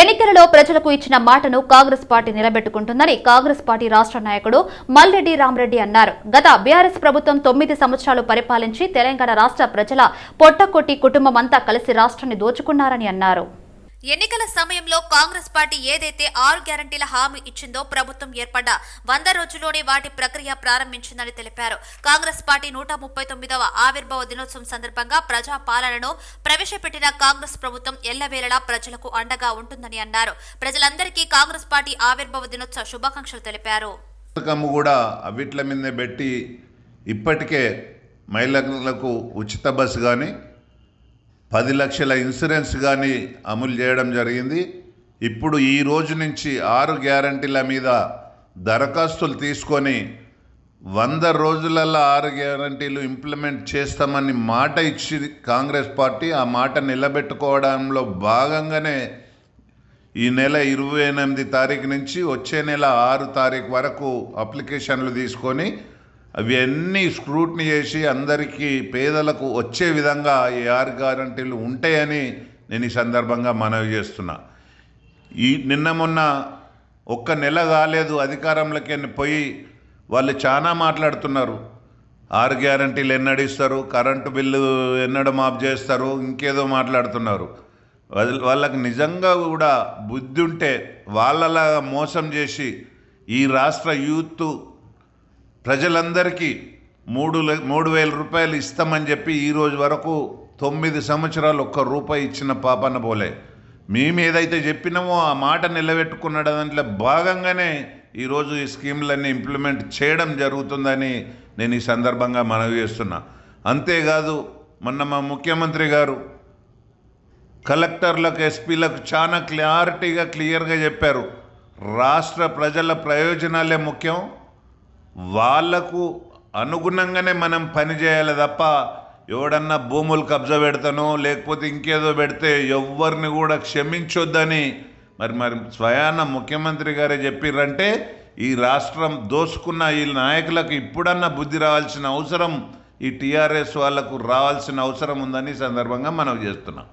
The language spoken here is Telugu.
ఎన్నికలలో ప్రజలకు ఇచ్చిన మాటను కాంగ్రెస్ పార్టీ నిలబెట్టుకుంటుందని కాంగ్రెస్ పార్టీ రాష్ట్ర నాయకుడు మల్రెడ్డి రామరెడ్డి అన్నారు. గత బీఆర్ఎస్ ప్రభుత్వం తొమ్మిది సంవత్సరాలు పరిపాలించి తెలంగాణ రాష్ట్ర ప్రజల పొట్టకొట్టి కుటుంబమంతా కలిసి రాష్ట్రాన్ని దోచుకున్నారని అన్నారు. ఎన్నికల సమయంలో కాంగ్రెస్ పార్టీ ఏదైతే ఆరు గ్యారంటీల హామీ ఇచ్చిందో ప్రభుత్వం ఏర్పడ్డ వంద రోజుల్లోనే వాటి ప్రక్రియ ప్రారంభించిందని తెలిపారు. కాంగ్రెస్ పార్టీ నూట ముప్పై తొమ్మిదవ ఆవిర్భావ దినోత్సవం సందర్భంగా ప్రజా పాలనను ప్రవేశపెట్టిన కాంగ్రెస్ ప్రభుత్వం ఎల్లవేళలా ప్రజలకు అండగా ఉంటుందని అన్నారు. ప్రజలందరికీ కాంగ్రెస్ పార్టీ ఆవిర్భావ దినోత్సవ శుభాకాంక్షలు తెలిపారు. కూడా అవిట్ల పెట్టి ఇప్పటికే మహిళలకు ఉచిత బస్సు కానీ పది లక్షల ఇన్సూరెన్స్ కానీ అమలు చేయడం జరిగింది. ఇప్పుడు ఈ రోజు నుంచి ఆరు గ్యారంటీల మీద దరఖాస్తులు తీసుకొని వంద రోజులలో ఆరు గ్యారంటీలు ఇంప్లిమెంట్ చేస్తామని మాట ఇచ్చి కాంగ్రెస్ పార్టీ ఆ మాట నిలబెట్టుకోవడంలో భాగంగానే ఈ నెల ఇరవై ఎనిమిది తారీఖు నుంచి వచ్చే నెల ఆరు తారీఖు వరకు అప్లికేషన్లు తీసుకొని అవన్నీ స్క్రూట్ని చేసి అందరికీ పేదలకు వచ్చే విధంగా ఈ ఆర్ గ్యారంటీలు ఉంటాయని నేను ఈ సందర్భంగా మనవి చేస్తున్నా. ఈ నిన్న మొన్న ఒక్క నెల కాలేదు అధికారంలోకి పోయి వాళ్ళు చాలా మాట్లాడుతున్నారు. ఆరు గ్యారంటీలు ఎన్నడిస్తారు కరెంటు బిల్లు ఎన్నడ మాఫ్ చేస్తారు ఇంకేదో మాట్లాడుతున్నారు. వాళ్ళకి నిజంగా కూడా బుద్ధి ఉంటే వాళ్ళలాగా మోసం చేసి ఈ రాష్ట్ర యూత్ ప్రజలందరికీ మూడు మూడు వేల రూపాయలు ఇస్తామని చెప్పి ఈరోజు వరకు తొమ్మిది సంవత్సరాలు ఒక్క రూపాయి ఇచ్చిన పాపన పోలే. మేము ఏదైతే చెప్పినామో ఆ మాట నిలబెట్టుకున్న దాంట్లో భాగంగానే ఈరోజు ఈ స్కీమ్లన్నీ ఇంప్లిమెంట్ చేయడం జరుగుతుందని నేను ఈ సందర్భంగా మనవి చేస్తున్నా. అంతేకాదు మొన్న మా ముఖ్యమంత్రి గారు కలెక్టర్లకు ఎస్పీలకు చాలా క్లారిటీగా క్లియర్గా చెప్పారు. రాష్ట్ర ప్రజల ప్రయోజనాలే ముఖ్యం. వాళ్ళకు అనుగుణంగానే మనం పని చేయాలి తప్ప ఎవడన్నా భూములు కబ్జా పెడతానో లేకపోతే ఇంకేదో పెడితే ఎవరిని కూడా క్షమించొద్దని మరి మరి స్వయాన ముఖ్యమంత్రి గారే చెప్పిర్రంటే ఈ రాష్ట్రం దోసుకున్న ఈ నాయకులకు ఇప్పుడన్నా బుద్ధి రావాల్సిన అవసరం ఈ టీఆర్ఎస్ వాళ్ళకు రావాల్సిన అవసరం ఉందని సందర్భంగా మనం చేస్తున్నాం.